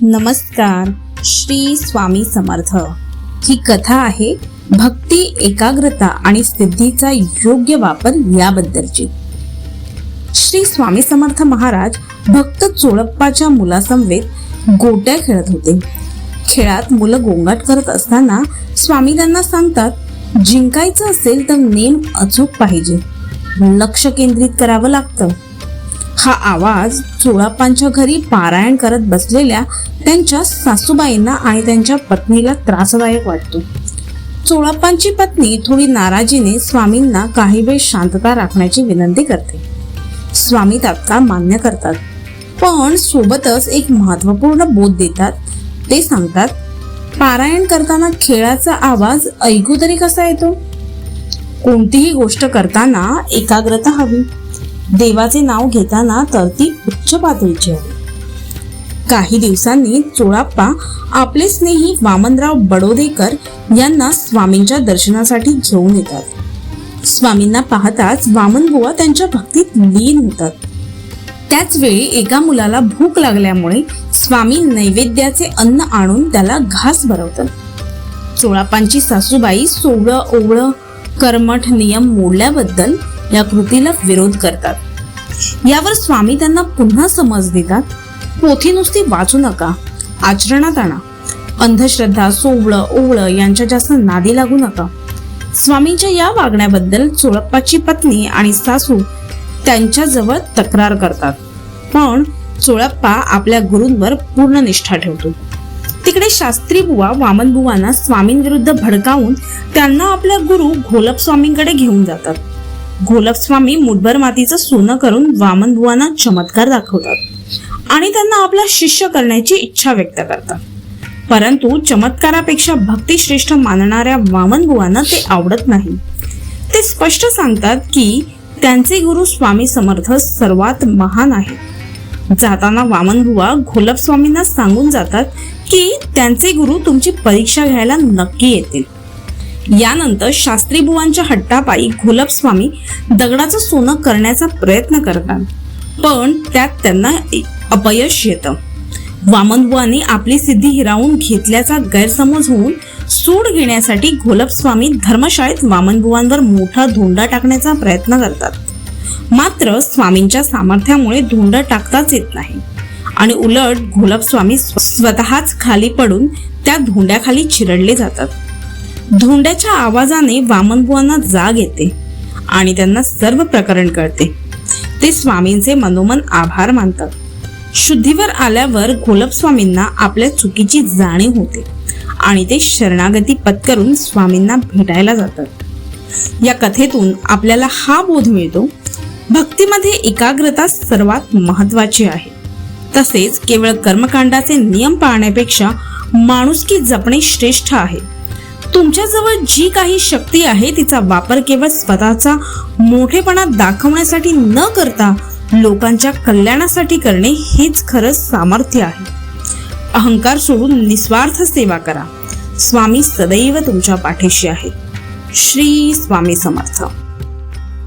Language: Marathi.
नमस्कार श्री स्वामी समर्थ. ही कथा आहे भक्ती एकाग्रता आणि सिद्धीचा योग्य वापर याबद्दलची. श्री स्वामी समर्थ महाराज भक्त चोळप्पाच्या मुलासमवेत गोट्या खेळत होते. खेळात मुलं गोंगाट करत असताना स्वामी त्यांना सांगतात जिंकायचं असेल तर नेम अचूक पाहिजे. लक्ष केंद्रित करावं लागतं. हा आवाज चोळापांच्या घरी पारायण करत बसलेल्या त्यांच्या सासूबाईंना आणि त्यांच्या पत्नीला त्रासदायक वाटतो. चोळापांची पत्नी थोडी नाराजीने स्वामींना काही वेळ शांतता राखण्याची विनंती करते. स्वामी तात्काळ मान्य करतात. पण सोबतच एक महत्त्वपूर्ण बोध देतात. ते सांगतात पारायण करताना खेळाचा आवाज ऐकू तरी कसा येतो? कोणतीही गोष्ट करताना एकाग्रता हवी. देवाचे नाव घेताना तर ती उच्च पातळीची हवी काही दिवसांनी चोळाप्पा आपले स्नेही वामनराव बडोदेकर यांना स्वामींच्या दर्शनासाठी घेऊन येतात. स्वामींना पाहताच वामनबुवा त्यांच्या भक्तीत लीन होतात. त्याच वेळी एका मुलाला भूक लागल्यामुळे स्वामी नैवेद्याचे अन्न आणून त्याला घास भरवतात. चोळापांची सासूबाई सोवळं ओवळं कर्मठ नियम मोडल्याबद्दल या कृतीला विरोध करतात. यावर स्वामी त्यांना पुन्हा समज देतात. पोथी नुसती वाचू नका आचरणात आणा. अंधश्रद्धा सोवळं ओवळं यांच्या जास्त नादी लागू नका. स्वामींच्या या वागण्याबद्दल चोळप्पाची पत्नी आणि सासू त्यांच्याजवळ तक्रार करतात. पण चोळप्पा आपल्या गुरूंवर पूर्ण निष्ठा ठेवतो. तिकडे शास्त्री बुवा वामन बुवांना स्वामींविरुद्ध भडकावून त्यांना आपल्या गुरु घोलप स्वामींकडे घेऊन जातात. गोलपस्वामी मुठभर मातीचं सोनं करून वामन बुवांना चमत्कार दाखवतात आणि त्यांना आपला शिष्य करण्याची इच्छा व्यक्त करतात. परंतु चमत्कारापेक्षा भक्तिश्रेष्ठ मानणाऱ्या वामन बुवांना ते आवडत नाही. ते स्पष्ट सांगतात की त्यांचे गुरु स्वामी समर्थ सर्वात महान आहे जाताना वामन बुवा घोलप स्वामींना सांगून जातात की त्यांचे गुरु तुमची परीक्षा घ्यायला नक्की येतील. यानंतर शास्त्रीबुवांच्या हट्टापायी घोलप स्वामी दगडाचं सोनं करण्याचा प्रयत्न करतात. पण त्यात त्यांना अपयश येतं. वामनबुवाने आपली सिद्धी हिरावून घेतल्याचा गैरसमज होऊन सूड घेण्यासाठी घोलप स्वामी धर्मशाळेत वामनबुवांवर मोठा धोंडा टाकण्याचा प्रयत्न करतात. मात्र स्वामींच्या सामर्थ्यामुळे धोंडा टाकताच येत नाही. आणि उलट घोलप स्वामी स्वतःच खाली पडून त्या धोंड्याखाली चिरडले जातात. धोंड्याच्या आवाजाने वामनबुवांना जाग येते आणि त्यांना सर्व प्रकरण कळते. ते स्वामींचे मनोमन आभार मानतात. शुद्धीवर आल्यावर गोलपस्वामींना आपल्या चुकीची जाणीव होते आणि ते शरणागती पत्करून स्वामींना भेटायला जातात. या कथेतून आपल्याला हा बोध मिळतो भक्तीमध्ये एकाग्रता सर्वात महत्वाची आहे. तसेच केवळ कर्मकांडाचे नियम पाळण्यापेक्षा माणुसकी जपणे श्रेष्ठ आहे. तुमच्याजवळ जी काही शक्ती आहे तिचा वापर केवळ स्वतःचा मोठेपणा दाखवण्यासाठी न करता लोकांच्या कल्याणासाठी करणे हेच खरं सामर्थ्य आहे. अहंकार सोडून निस्वार्थ सेवा करा. स्वामी सदैव तुमच्या पाठीशी आहे. श्री स्वामी समर्थ.